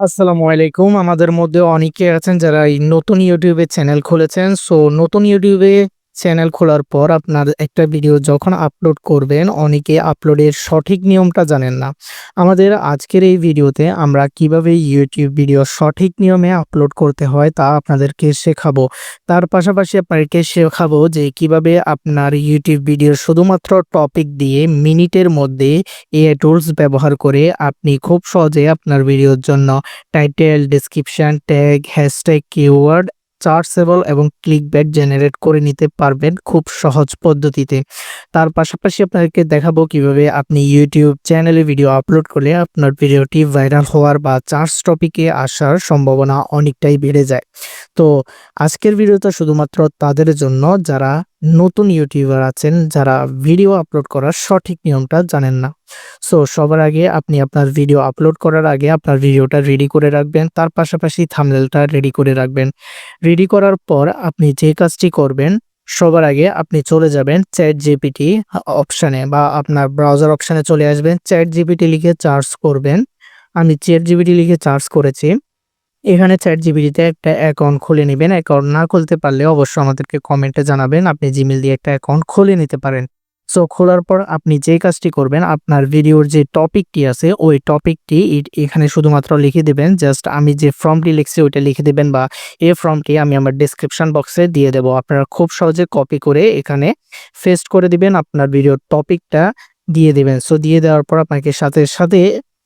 আসসালামু আলাইকুম। আমাদের মধ্যে অনেকে আছেন যারা এই নতুন ইউটিউবে চ্যানেল খুলেছেন। সো নতুন ইউটিউবে চ্যানেল খোলার পর আপনার একটা ভিডিও যখন আপলোড করবেন, অনেকে আপলোডের সঠিক নিয়মটা জানেন না। আমাদের আজকের এই ভিডিওতে আমরা কীভাবে ইউটিউব ভিডিও সঠিক নিয়মে আপলোড করতে হয় তা আপনাদেরকে শেখাবো। তার পাশাপাশি আপনাদেরকে শেখাবো যে কীভাবে আপনার ইউটিউব ভিডিও শুধুমাত্র টপিক দিয়ে মিনিটের মধ্যে এআই টুলস ব্যবহার করে আপনি খুব সহজে আপনার ভিডিওর জন্য title, description, tag, hashtag, keyword, searchable এবং ক্লিক ব্যাট জেনারেট করে নিতে পারবেন খুব সহজ পদ্ধতিতে। তার পাশাপাশি আপনাদেরকে দেখাবো কীভাবে আপনি ইউটিউব চ্যানেলে ভিডিও আপলোড করলে আপনার ভিডিওটি ভাইরাল হওয়ার বা চার্চ টপিকে আসার সম্ভাবনা অনেকটাই বেড়ে যায়। তো আজকের ভিডিওটা শুধুমাত্র তাদের জন্য, যারা নতুন ইউটিউবার আছেন, যারা ভিডিও আপলোড করার সঠিক নিয়মটা জানেন না। সো সবার আগে আপনি আপনার ভিডিও আপলোড করার আগে আপনার ভিডিওটা রেডি করে রাখবেন। তার পাশাপাশি থাম্বনেলটা রেডি করে রাখবেন। রেডি করার পর আপনি যে কাজটি করবেন, সবার আগে আপনি চলে যাবেন চ্যাট জিপিটি অপশানে বা আপনার ব্রাউজার অপশানে চলে আসবেন। চ্যাট জিপিটি লিখে চার্জ করবেন। আমি ChatGPT লিখে চার্জ করেছি। এখানে ChatGPT জিবিটিতে একটা অ্যাকাউন্ট খুলে নিবেন। অ্যাকাউন্ট না খুলতে পারলে অবশ্যই আমাদেরকে কমেন্টে জানাবেন। আপনি জিমেল দিয়ে একটা অ্যাকাউন্ট খুলে নিতে পারেন। সো খোলার পর আপনি যে কাজটি করবেন, আপনার ভিডিওর যে টপিকটি আছে ওই টপিকটি এখানে শুধুমাত্র লিখে দেবেন জাস্ট আমি যে ফর্মটি লিখছি ওইটা লিখে দেবেন বা এই ফর্মটি আমি আমার ডেসক্রিপশন বক্সে দিয়ে দেব। আপনারা খুব সহজে কপি করে এখানে পেস্ট করে দিবেন। আপনার ভিডিওর টপিকটা দিয়ে দেবেন সো দিয়ে দেওয়ার পর আপনাকে সাথে, সাথে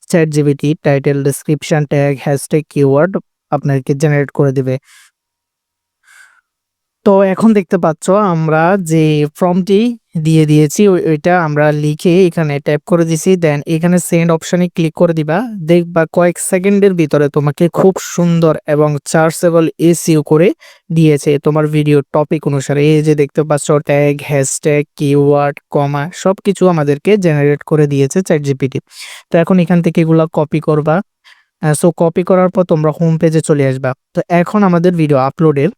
ChatGPT title, description, tag, hashtag, keyword আপনাকে জেনারেট করে দিবে। তো এখন দেখতে পাচ্ছ আমরা যে ফর্মটি দিয়ে দিয়েছি ওইটা আমরা লিখে এখানে ট্যাপ করে দিছি। দেন এখানে সেন্ড অপশনে ক্লিক করে দিবা। দেখবা কয়েক সেকেন্ডের ভিতরে তোমাকে খুব সুন্দর এবং সার্চেবল এসিও করে দিয়েছে তোমার ভিডিওর টপিক অনুসারে। এই যে দেখতে পাচ্ছ ট্যাগ, হ্যাশট্যাগ, কিওয়ার্ড, কমা সবকিছু আমাদেরকে জেনারেট করে দিয়েছে ChatGPT। তো এখন এখান থেকে এগুলা কপি করবা। সো কপি করার পর তোমরা হোম পেজে চলে আসবা। তো এখন আমাদের ভিডিও আপলোডের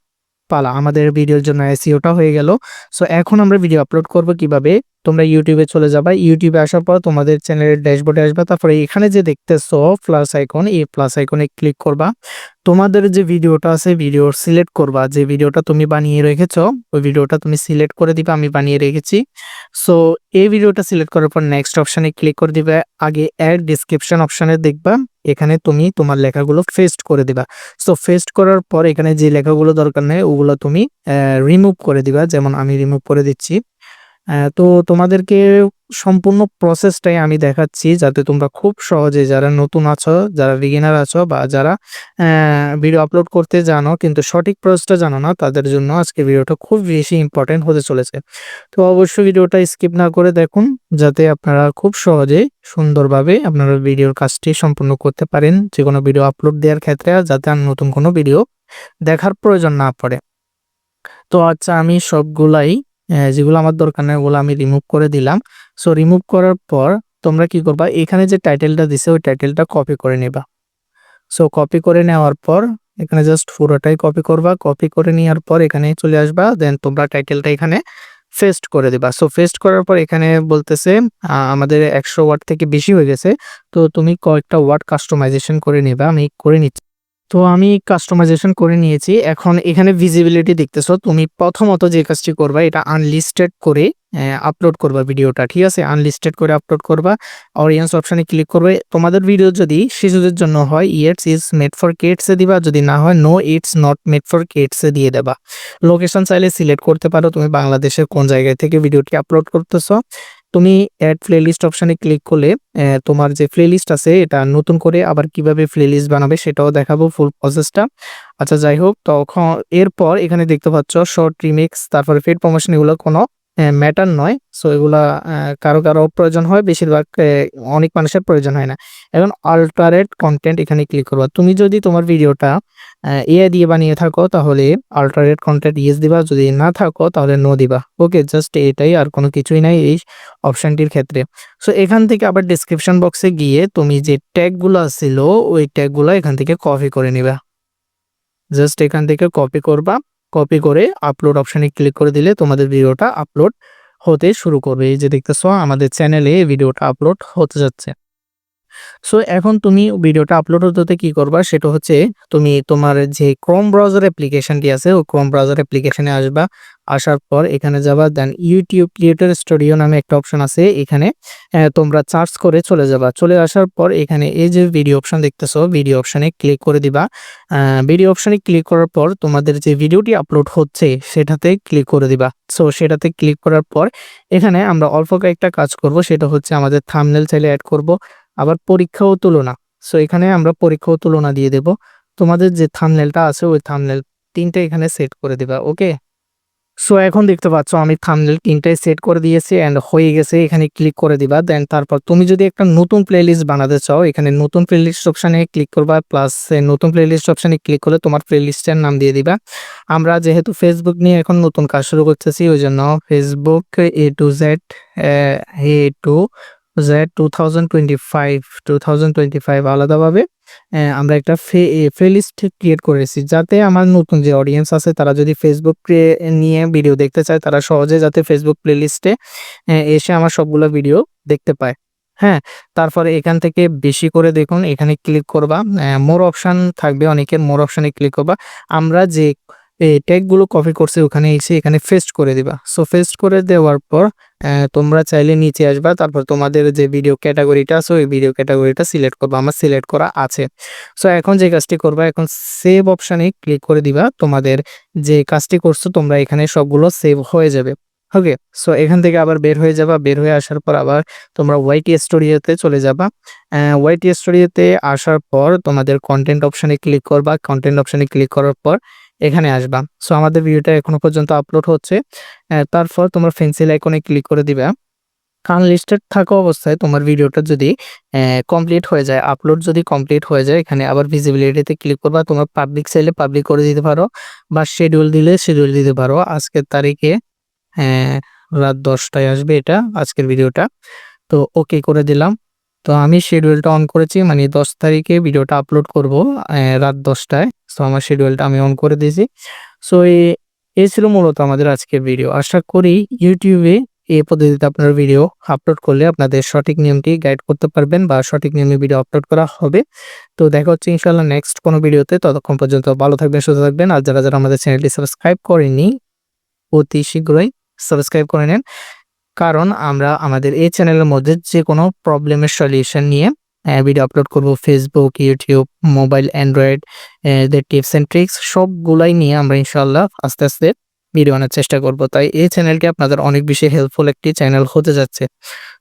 পালা। আমাদের ভিডিওর জন্য এসিওটা হয়ে গেল। সো এখন আমরা ভিডিও আপলোড করব কীভাবে? তোমরা ইউটিউবে চলে যাবা। ইউটিউবে আসার পর তোমাদের চ্যানেলের ড্যাশবোর্ডে আসবা। তারপরে এখানে যে দেখতেছো প্লাস আইকন, এই প্লাস আইকনে ক্লিক করবা। তোমাদের যে ভিডিওটা আছে ভিডিও সিলেক্ট করবা। যে ভিডিওটা তুমি বানিয়ে রেখেছো ওই ভিডিওটা তুমি সিলেক্ট করে দিবা। আমি বানিয়ে রেখেছি। সো এই ভিডিওটা সিলেক্ট করার পর নেক্সট অপশানে ক্লিক করে দিবে আগে অ্যাড ডেসক্রিপশন অপশানে দেখবা। এখানে তুমি তোমার লেখাগুলো ফেস্ট করে দিবা। সো ফেস্ট করার পর এখানে যে লেখাগুলো দরকার নেই ওগুলো তুমি রিমুভ করে দিবা। যেমন আমি রিমুভ করে দিচ্ছি। তো তোমাদেরকে সম্পূর্ণ প্রসেসটাই আমি দেখাচ্ছি যাতে তোমরা খুব সহজে যারা নতুন আছো, যারা বিগিনার আছো বা যারা ভিডিও আপলোড করতে জানো কিন্তু সঠিক প্রসেসটা জানো না তাদের জন্য আজকের ভিডিওটা খুব বেশি ইম্পর্টেন্ট হতে চলেছে। তো অবশ্যই ভিডিওটা স্কিপ না করে দেখুন যাতে আপনারা খুব সহজে সুন্দরভাবে আপনারা ভিডিওর কাজটি সম্পূর্ণ করতে পারেন। যে কোনো ভিডিও আপলোড দেওয়ার ক্ষেত্রে যাতে আর নতুন কোনো ভিডিও দেখার প্রয়োজন না পড়ে। তো আচ্ছা আমি সবগুলাই যেগুলো আমার দরকার নেই, ওগুলো আমি রিমুভ করে দিলাম। সো রিমুভ করার পর তোমরা কি করবা? এখানে যে টাইটেলটা দিছে, ওই টাইটেলটা কপি করে নিবা। সো কপি করে নেওয়ার পর এখানে জাস্ট পুরোটাই কপি করবা। কপি করে নেওয়ার পর এখানে চলে আসবা। দেন তোমরা টাইটেলটা এখানে ফেস্ট করে দিবা। সো ফেস্ট করার পর এখানে বলতেছে আমাদের ১০০ ওয়ার্ড থেকে বেশি হয়ে গেছে। তো, তুমি কয়েকটা ওয়ার্ড কাস্টমাইজেশন করে নিবা। আমি করে নিচ্ছি। তো আমি কাস্টমাইজেশন করে নিয়েছি। এখন এখানে ভিজিবিলিটি দেখতেছো। তুমি প্রথমত যে কাজটি করবা, এটা আনলিস্টেড করে আপলোড করবা ভিডিওটা। ঠিক আছে? আনলিস্টেড করে আপলোড করবা। অডিয়েন্স অপশানে ক্লিক করবে। তোমাদের ভিডিও যদি শিশুদের জন্য হয় yes it's is made for kids এ দিবা। যদি না হয় no it's not made for kids এ দিয়ে দেবা। লোকেশন চাইলে সিলেক্ট করতে পারো। তুমি বাংলাদেশের কোন জায়গায় থেকে ভিডিওটি আপলোড করতেছো। তুমি এড প্লেলিস্ট অপশানে ক্লিক করলে তোমার যে প্লেলিস্ট আছে, এটা নতুন করে আবার কীভাবে প্লেলিস্ট বানাবে সেটাও দেখাবো ফুল প্রসেসটা। আচ্ছা যাই হোক, তখন এরপর এখানে দেখতে পাচ্ছ শর্ট রিমিক্স তারপরে ফেড প্রমোশন এগুলো কোনো ম্যাটার নয়। সো এগুলা কারও, কারও প্রয়োজন হয় বেশিরভাগ অনেক মানুষের প্রয়োজন হয় না। এখন অল্টারেট কন্টেন্ট এখানে ক্লিক করবা। তুমি যদি তোমার ভিডিওটা এআই দিয়ে বানিয়ে থাকো তাহলে অল্টারেট কনটেন্ট ইয়েস দিবা। যদি না থাকো তাহলে নো দিবা। ওকে জাস্ট এটাই আর কোনো কিছুই নাই এই অপশনটির ক্ষেত্রে। সো এখান থেকে আবার ডেসক্রিপশন বক্সে গিয়ে তুমি যে ট্যাগগুলা ছিল ওই ট্যাগগুলা এখান থেকে কপি করে নিবা। জাস্ট এখান থেকে কপি করবা। কপি করে আপলোড অপশানে ক্লিক করে দিলে তোমাদের ভিডিওটা আপলোড হতে শুরু করবে। এই যে দেখতেছ, আমাদের চ্যানেলে ভিডিওটা আপলোড হতে যাচ্ছে। সো এখন তুমি ভিডিওটা আপলোড হতে কি করবা? সেটা হচ্ছে তুমি তোমার যে ক্রোম ব্রাউজার অ্যাপ্লিকেশনটি আছে ও ক্রোম ব্রাউজার অ্যাপ্লিকেশনে আসবা। আসার পর এখানে যাবা দেন ইউটিউব ক্রিয়েটর স্টুডিও নামে একটা অপশন আছে। এখানে তোমরা সার্চ করে চলে যাবা। চলে আসার পর এখানে এই যে ভিডিও অপশন দেখতেছো ভিডিও অপশনে ক্লিক করে দিবা। ভিডিও অপশনে ক্লিক করার পর তোমাদের যে ভিডিওটি আপলোড হচ্ছে, সেটাতে ক্লিক করে দিবা। সো সেটাতে ক্লিক করার পর এখানে আমরা অল্প কয়েকটা কাজ করব। সেটা হচ্ছে আমাদের থামনেল চাইলে অ্যাড করব। আবার পরীক্ষা ও তুলনা। সো এখানে আমরা পরীক্ষা ও তুলনা দিয়ে দেব। তোমাদের যে থামনেলটা আছে, ওই থামনেল তিনটা এখানে সেট করে দিবা ওকে সো এখন দেখতে পাচ্ছ আমি থামনেল তিনটাই সেট করে দিয়েছি অ্যান্ড হয়ে গেছে, এখানে ক্লিক করে দিবা। দেন তারপর তুমি যদি একটা নতুন প্লেলিস্ট বানাতে চাও, এখানে নতুন প্লেলিস্ট অপশানে ক্লিক করবা প্লাস নতুন প্লেলিস্ট অপশানে ক্লিক করলে তোমার প্লেলিস্টের নাম দিয়ে দিবা। আমরা যেহেতু ফেসবুক নিয়ে এখন নতুন কাজ শুরু করতেছি, ওই জন্য Facebook A to Z A to Z two thousand twenty five two thousand twenty five আলাদাভাবে আমরা একটা প্লেলিস্ট ক্রিয়েট করেছি। যাতে আমার নতুন যে অডিয়েন্স আছে, তারা যদি ফেসবুক নিয়ে ভিডিও দেখতে চায়, তারা সহজে যাতে ফেসবুক প্লেলিস্টে এসে আমার সবগুলো ভিডিও দেখতে পায়। হ্যাঁ তারপরে এখান থেকে বেশি করে দেখুন, এখানে ক্লিক করবা। মোর অপশন থাকবে, অনেকের মোর অপশনে ক্লিক করবা। আমরা যে ট্যাগগুলো কপি করছে, ওখানে এসে এখানে ফেস্ট করে দিবা। সো ফেস্ট করে দেওয়ার পর তোমরা চাইলে নিচে আসবা, তারপর তোমাদের যে ভিডিও ক্যাটাগরিটা আছে, ওই ভিডিও ক্যাটাগরিটা সিলেক্ট করবা, আমার সিলেক্ট করা আছে। সো এখন যে কাজটি করবা, এখন সেভ অপশানে ক্লিক করে দিবা, তোমাদের যে কাজটি করছ, তোমরা এখানে সবগুলো সেভ হয়ে যাবে। ওকে সো এখান থেকে আবার বের হয়ে যাবা, বের হয়ে আসার পর আবার তোমরা ওয়াইটি স্টোরিওতে চলে যাবা। ওয়াইটি স্টোরিওতে আসার পর তোমাদের কন্টেন্ট অপশানে ক্লিক করবা। কন্টেন্ট অপশানে ক্লিক করার পর এখানে আসবা। সো আমাদের ভিডিওটা এখনও পর্যন্ত আপলোড হচ্ছে। তারপর তোমরা পেন্সিল আইকনে ক্লিক করে দিবা। আনলিস্টেড থাকা অবস্থায় তোমার ভিডিওটা যদি কমপ্লিট হয়ে যায় আপলোড যদি কমপ্লিট হয়ে যায়, এখানে আবার ভিজিবিলিটিতে ক্লিক করবা। তোমার পাবলিক চাইলে পাবলিক করে দিতে পারো বা শিডিউল দিলে শিডিউল দিতে পারো। আজকের তারিখে রাত দশটায় আসবে এটা, আজকের ভিডিওটা তো ওকে করে দিলাম। তো, আমি শিডিউলটা অন করেছি। মানে দশ তারিখে ভিডিওটা আপলোড করব রাত দশটায়। সো আমার শিডিউলটা আমি অন করে দিয়েছি। সো এই ছিল মূলত আমাদের আজকের ভিডিও আশা করি ইউটিউবে এই পদ্ধতিতে আপনার ভিডিও আপলোড করলে আপনাদের সঠিক নিয়মটি গাইড করতে পারবেন বা সঠিক নিয়মে ভিডিও আপলোড করা হবে। তো, দেখা হচ্ছে ইনশাল্লাহ নেক্সট কোনো ভিডিওতে ততক্ষণ পর্যন্ত ভালো থাকবেন, সুস্থ থাকবেন। আর যারা যারা আমাদের চ্যানেলটি সাবস্ক্রাইব করেনি অতি শীঘ্রই সাবস্ক্রাইব করে নেন। কারণ আমরা আমাদের এই চ্যানেলের মধ্যে যে কোনো প্রবলেমের সলিউশন নিয়ে ভিডিও আপলোড করব ফেসবুক ইউটিউব মোবাইল অ্যান্ড্রয়েড এদের টিপস অ্যান্ড ট্রিক্স সবগুলাই নিয়ে আমরা ইনশাল্লাহ আস্তে আস্তে ভিডিও আনার চেষ্টা করব। তাই এই চ্যানেলটি আপনাদের অনেক বেশি হেল্পফুল একটি চ্যানেল হতে যাচ্ছে।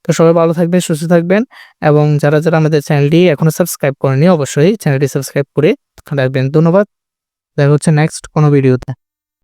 তো সবাই ভালো থাকবেন, সুস্থ থাকবেন এবং যারা যারা আমাদের চ্যানেলটি এখনও সাবস্ক্রাইব করেনি অবশ্যই চ্যানেলটি সাবস্ক্রাইব করে রাখবেন। ধন্যবাদ। দেখা হচ্ছে নেক্সট কোনো ভিডিওতে